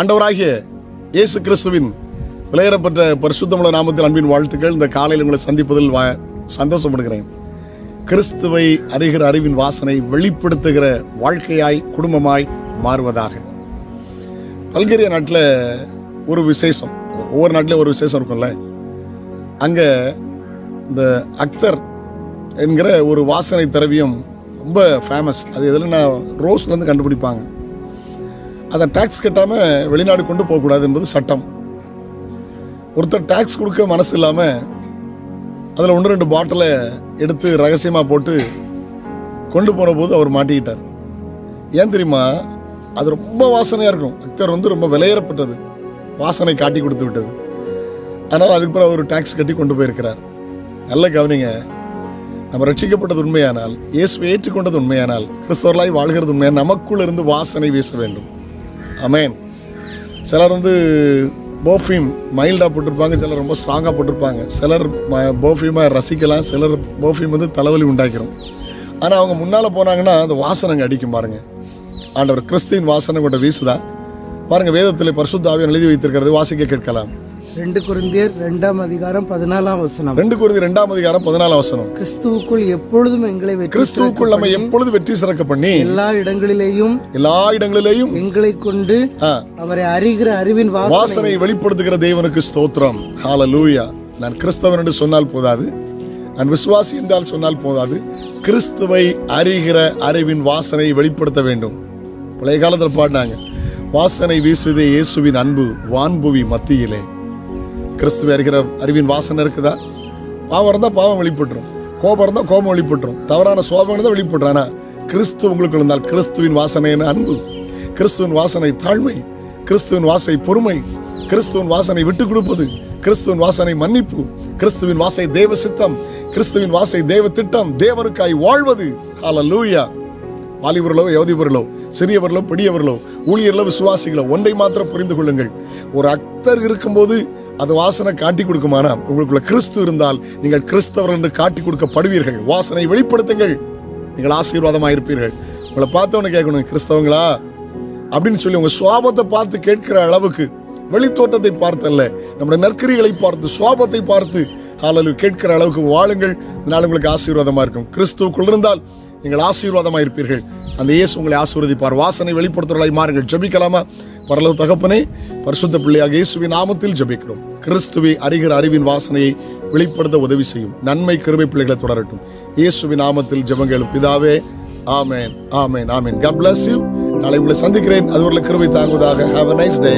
ஆண்டவராகிய இயேசு கிறிஸ்துவின் விளையரப்பட்ட பரிசுத்தமுள்ள நாமத்தில் அன்பின் வாழ்த்துக்கள். இந்த காலையில் உங்களை சந்திப்பதில் வா சந்தோஷப்படுகிறேன். கிறிஸ்துவை அறிகிற அறிவின் வாசனை வெளிப்படுத்துகிற வாழ்க்கையாய் குடும்பமாய் மாறுவதாக. பல்கேரியா நாட்டில் ஒரு விசேஷம் ஒவ்வொரு நாட்டிலையும் ஒரு விசேஷம் இருக்கும்ல. அங்கே இந்த அக்தர் என்கிற ஒரு வாசனை திரவியம் ரொம்ப ஃபேமஸ் அது எதில் நான் ரோஸ்லேருந்து கண்டுபிடிப்பாங்க. அதை டேக்ஸ் கட்டாமல் வெளிநாடு கொண்டு போகக்கூடாது என்பது சட்டம். ஒருத்தர் டேக்ஸ் கொடுக்க மனசு இல்லாமல் அதில் ஒன்று ரெண்டு பாட்டிலை எடுத்து ரகசியமாக போட்டு கொண்டு போன போது அவர் மாட்டிக்கிட்டார். ஏன் தெரியுமா? அது ரொம்ப வாசனையாக இருக்கும். அக்தர் வந்து ரொம்ப விலையேறப்பட்டது. வாசனை காட்டி கொடுத்து விட்டது. அதனால் அதுக்கு பிறகு அவர் டேக்ஸ் கட்டி கொண்டு போயிருக்கிறார். நல்ல கவனிங்க. நம்ம ரட்சிக்கப்பட்டது உண்மையானால் இயேசு ஏற்றுக்கொண்டது உண்மையானால் கிறிஸ்தவர்களாய் வாழ்கிறது உண்மையான நமக்குள் இருந்து வாசனை வீச வேண்டும். அமேன் சிலர் வந்து போஃபீம் மைல்டாக போட்டிருப்பாங்க சிலர் ரொம்ப ஸ்ட்ராங்காக போட்டிருப்பாங்க. சிலர் போஃபீமை ரசிக்கலாம் சிலர் போஃபீம் வந்து தலைவலி உண்டாக்கிறோம் ஆனால் அவங்க முன்னால் போனாங்கன்னா அந்த வாசனை அங்கே அடிக்கும் பாருங்கள் ஆண்டவர் கிறிஸ்தின் வாசனை கொண்ட வீசுதா? பாருங்கள் வேதத்தில் பரிசுத்தாவியம் எழுதி வைத்திருக்கிறது வாசிக்க கேட்கலாம். ரெண்டு குருந்தியர் ரெண்டாம் அதிகாரம் பதினாலாம் வசனம். ரெண்டு குருதி ரெண்டாம் அதிகாரம் பதினாலாம் வசனம். கிறிஸ்துவுக்குள் எப்பொழுதும் எங்களை வெற்றி கிறிஸ்துவுக்குள் நம்ம எப்பொழுது வெற்றி சிறக்க பண்ணி எல்லா இடங்களிலேயும் எல்லா இடங்களிலேயும் எங்களை கொண்டு அவரை அறிகிற அறிவின் வாசனை வெளிப்படுத்துகிற தேவனுக்கு ஸ்தோத்திரம். ஹalleluya நான் கிறிஸ்தவன் என்று சொன்னால் போதாது. நான் விசுவாசி என்றால் சொன்னால் போதாது. கிறிஸ்துவை அறிகிற அறிவின் வாசனை வெளிப்படுத்த வேண்டும். பழைய காலத்தில் பாடினாங்க வாசனை வீசுதே இயேசுவின் அன்பு வான்புவி மத்தியிலே. கிறிஸ்துவ அறிகிற அறிவின் வாசனை இருக்குதா? பாவம் இருந்தால் பாவம் வெளிப்பட்டுரும். கோபம் இருந்தால் கோபம் வெளிப்பட்டுரும். தவறான சோபம் இருந்தால் வெளிப்பட்டுரும். ஆனால் கிறிஸ்து உங்களுக்கு இருந்தால் கிறிஸ்துவின் வாசனை அன்பு. கிறிஸ்துவின் வாசனை தாழ்மை. கிறிஸ்துவின் வாசனை பொறுமை. கிறிஸ்துவின் வாசனை விட்டு கொடுப்பது. கிறிஸ்துவின் வாசனை மன்னிப்பு. கிறிஸ்துவின் வாசை தேவ சித்தம். கிறிஸ்துவின் வாசை தேவ திட்டம். தேவருக்காய் வாழ்வது. லூயா வாலிபர்களோ யோதிபர்களோ சிறியவர்களோ பெரியவர்களோ ஊழியர்களோ விசுவாசிகளோ ஒன்றை மாத்திரம் புரிந்து கொள்ளுங்கள். ஒரு அக்தர் இருக்கும்போது அது வாசனை காட்டி கொடுக்குமானா உங்களுக்குள்ள கிறிஸ்து இருந்தால் நீங்கள் கிறிஸ்தவர் என்று காட்டி கொடுக்கப்படுவீர்கள். வாசனை வெளிப்படுத்துங்கள். நீங்கள் ஆசீர்வாதமாக இருப்பீர்கள். உங்களை பார்த்தவொன்னு கேட்கணும் கிறிஸ்தவங்களா? அப்படின்னு சொல்லி உங்க சுவாபத்தை பார்த்து கேட்கிற அளவுக்கு வெளித்தோட்டத்தை பார்த்தல்ல. நம்முடைய நற்கரிகளை பார்த்து சுவாபத்தை பார்த்து ஹalleluya கேட்கிற அளவுக்கு வாழுங்கள். இதனால் உங்களுக்கு ஆசீர்வாதமா இருக்கும். கிறிஸ்துவுக்குள் இருந்தால் நீங்கள் ஆசீர்வாதமா இருப்பீர்கள். அந்த இயேசு உங்களை ஆசீர்வதிப்பார். வாசனை வெளிப்படுத்துகிறவர்களாய் மாறுங்கள். ஜபிக்கலாமா? பரலவு தகப்பனே பரிசுத்த பிள்ளையாக இயேசுவின் நாமத்தில் ஜபிக்கிறோம். கிறிஸ்துவை அறிகிற அறிவின் வாசனையை வெளிப்படுத்த உதவி செய்யும். நன்மை கிருமை பிள்ளைகளை தொடரட்டும். இயேசுவின் நாமத்தில் ஜெபங்கள் பிதாவே ஆமேன் ஆமேன் ஆமேன். God பிளஸ் யூ நாளை உங்களை சந்திக்கிறேன். அது ஒரு கிருமை தாங்குவதாக. Have a nice day